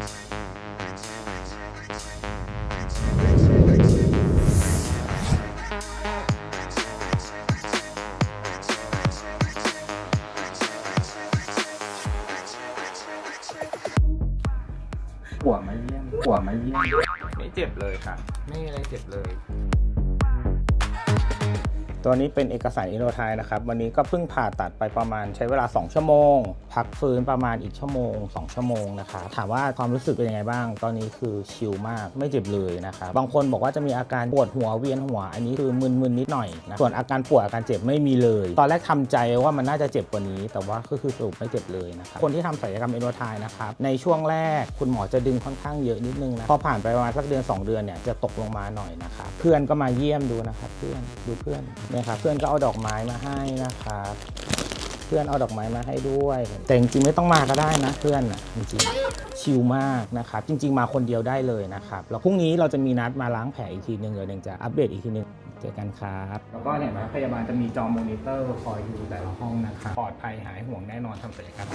หัวมาเยี่ยมหัวมาเยี่ยมไม่เจ็บเลยค่ะ ไม่มีอะไรเจ็บเลย ตัวนี้เป็นเอกสารอินโดไทยนะครับ วันนี้ก็เพิ่งผ่าตัดไปประมาณใช้เวลา 2 ชั่วโมง พักฟื้นประมาณอีกชั่วโมง 2 ชั่วโมงนะครับถามว่าความรู้สึกเป็นยังไงบ้าง ตอนนี้คือชิลมากไม่เจ็บเลยนะครับบางคนบอกว่าจะมีอาการปวดหัวเวียนหัว อันนี้คือมึนๆนิดหน่อยนะส่วนอาการปวดอาการเจ็บไม่มีเลย ตอนแรกทำใจว่ามันน่าจะเจ็บกว่านี้ แต่ว่าก็คือสรุปไม่เจ็บเลยนะครับคนที่ทำศัลยกรรมอินโดไทยนะครับในช่วงแรกคุณหมอจะดึงค่อนข้างเยอะนิดนึงนะพอผ่านไปประมาณสักเดือน 2 เดือนเนี่ยจะตกลงมาหน่อยนะครับเพื่อนก็มาเยี่ยมดูนะครับเพื่อนดูเพื่อนนี่ยครับเพื่อนก็เอาดอกไม้มาให้นะครับเพื่อนเอาดอกไม้มาให้ด้วย แต่จริงๆไม่ต้องมาก็ได้นะเพื่อนนะจริงๆชิลมากนะครับจริง ๆ มาคนเดียวได้เลยนะครับแล้วพรุ่งนี้เราจะมีนัดมาล้างแผลอีกทีหนึ่งเดี๋ยวเดงจะอัปเดตอีกทีหนึ่งเจอกันครับ แล้วก็เนี่ยนะพยาบาลจะมีจอมอนิเตอร์คอยดูแต่ละห้องนะครับปลอดภัยหายห่วงแน่นอนทำศัลยกรรม